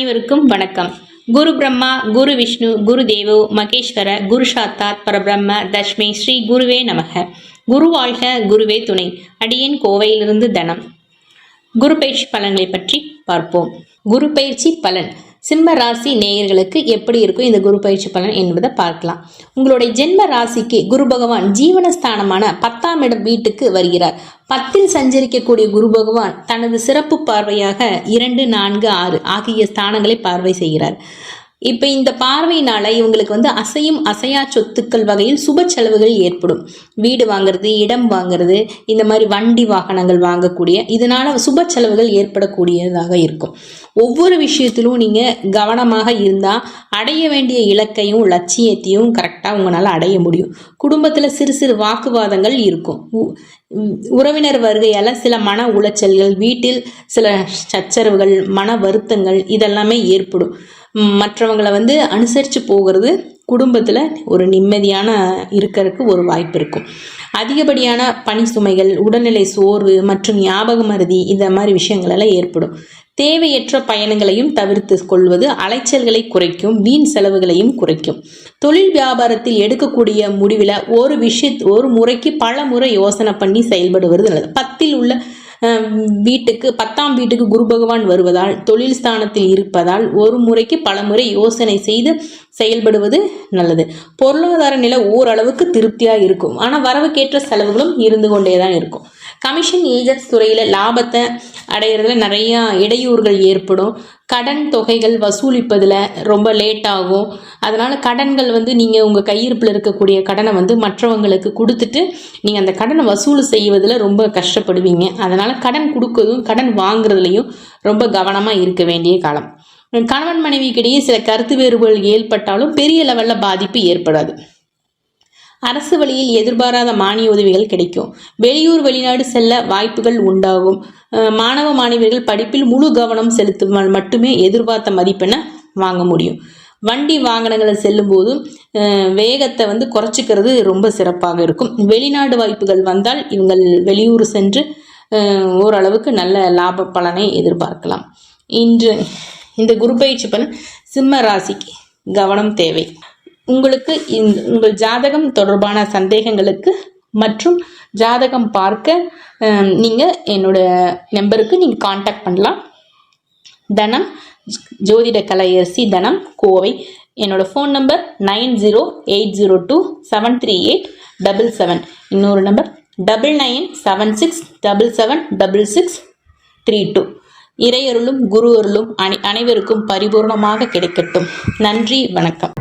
அனைவருக்கும் வணக்கம். குரு பிரம்மா குரு விஷ்ணு குரு தேவோ மகேஸ்வர குரு சாத்தாத் பரபிரம்ம தஷ்மி ஸ்ரீ குருவே நமக. குரு வாழ்க குருவே துணை. அடியேன் கோவையிலிருந்து தனம். குரு பயிற்சி பலன்களை பற்றி பார்ப்போம். குரு பயிற்சி பலன். சிம்ம ராசி நேயர்களுக்கு எப்படி இருக்கும் இந்த குரு பயிற்சி பலன் என்பதை பார்க்கலாம். உங்களுடைய ஜென்ம ராசிக்கு குரு பகவான் ஜீவனஸ்தானமான பத்தாம் இடம் வீட்டுக்கு வருகிறார். பத்தில் சஞ்சரிக்கக்கூடிய குரு பகவான் தனது சிறப்பு பார்வையாக இரண்டு நான்கு ஆறு ஆகிய ஸ்தானங்களை பார்வை செய்கிறார். இப்போ இந்த பார்வையினால இவங்களுக்கு வந்து அசையும் அசையா சொத்துக்கள் வகையில் சுப செலவுகள் ஏற்படும். வீடு வாங்குறது இடம் வாங்குறது இந்த மாதிரி வண்டி வாகனங்கள் வாங்கக்கூடிய இதனால சுப செலவுகள் ஏற்படக்கூடியதாக இருக்கும். ஒவ்வொரு விஷயத்திலும் நீங்கள் கவனமாக இருந்தால் அடைய வேண்டிய இலக்கையும் லட்சியத்தையும் கரெக்டாக உங்களால் அடைய முடியும். குடும்பத்தில் சிறு சிறு வாக்குவாதங்கள் இருக்கும். உ- உறவினர் வருகையால் சில மன உளைச்சல்கள் வீட்டில் சில சச்சரவுகள் மன வருத்தங்கள் இதெல்லாமே ஏற்படும். மற்றவங்களை வந்து அனுசரித்து போகிறது குடும்பத்தில் ஒரு நிம்மதியான இருக்கிறதுக்கு ஒரு வாய்ப்பு இருக்கும். அதிகப்படியான பணி சுமைகள் உடல்நிலை சோர்வு மற்றும் ஞாபக மருதி இந்த மாதிரி விஷயங்கள் எல்லாம் ஏற்படும். தேவையற்ற பயணங்களையும் தவிர்த்து கொள்வது அலைச்சல்களை குறைக்கும் வீண் செலவுகளையும் குறைக்கும். தொழில் வியாபாரத்தில் எடுக்கக்கூடிய முடிவில் ஒரு விஷய ஒரு முறைக்கு பல முறை யோசனை பண்ணி செயல்படுவது நல்லது. பத்தில் உள்ள வீட்டுக்கு பத்தாம் வீட்டுக்கு குரு பகவான் வருவதால் தொழில் ஸ்தானத்தில் இருப்பதால் ஒரு முறைக்கு பல முறை யோசனை செய்து செயல்படுவது நல்லது. பொருளாதார நிலை ஓரளவுக்கு திருப்தியாக இருக்கும். ஆனால் வரவுக்கேற்ற செலவுகளும் இருந்து கொண்டே தான் இருக்கும். கமிஷன் ஏஜென்ட்ஸ் துறையில் லாபத்தை அடையிறதுல நிறையா இடையூறுகள் ஏற்படும். கடன் தொகைகள் வசூலிப்பதில் ரொம்ப லேட் ஆகும். அதனால் கடன்கள் வந்து நீங்கள் உங்கள் கையிருப்பில் இருக்கக்கூடிய கடனை வந்து மற்றவங்களுக்கு கொடுத்துட்டு நீங்கள் அந்த கடனை வசூல் செய்வதில் ரொம்ப கஷ்டப்படுவீங்க. அதனால் கடன் கொடுக்கறதும் கடன் வாங்குறதுலையும் ரொம்ப கவனமாக இருக்க வேண்டிய காலம். கணவன் மனைவிக்கிடையே சில கருத்து வேறுபாடுகள் ஏற்பட்டாலும் பெரிய லெவலில் பாதிப்பு ஏற்படாது. அரசு வழியில் எதிர்பாராத மானிய உதவிகள் கிடைக்கும். வெளியூர் வெளிநாடு செல்ல வாய்ப்புகள் உண்டாகும். மாணவ மாணவியர்கள் படிப்பில் முழு கவனம் செலுத்தும் மட்டுமே எதிர்பார்த்த மதிப்பெண்ணை வாங்க முடியும். வண்டி வாகனங்களை செல்லும்போது வேகத்தை வந்து குறைச்சிக்கிறது ரொம்ப சிறப்பாக இருக்கும். வெளிநாடு வாய்ப்புகள் வந்தால் இவங்கள் வெளியூர் சென்று ஓரளவுக்கு நல்ல லாப பலனை எதிர்பார்க்கலாம். இன்று இந்த குரு பயிற்சி பலன் சிம்ம ராசிக்கு கவனம் தேவை. உங்களுக்கு உங்கள் ஜாதகம் தொடர்பான சந்தேகங்களுக்கு மற்றும் ஜாதகம் பார்க்க நீங்கள் என்னோட நம்பருக்கு நீங்கள் காண்டாக்ட் பண்ணலாம். தனம் ஜோதிட கலையரசி தனம் கோவை. என்னோட phone number nine zero eight zero two seven three eight double seven. இன்னொரு number double nine seven six double seven double six three two. இறையருளும் குரு அருளும் அனை அனைவருக்கும் பரிபூர்ணமாக கிடைக்கட்டும். நன்றி வணக்கம்.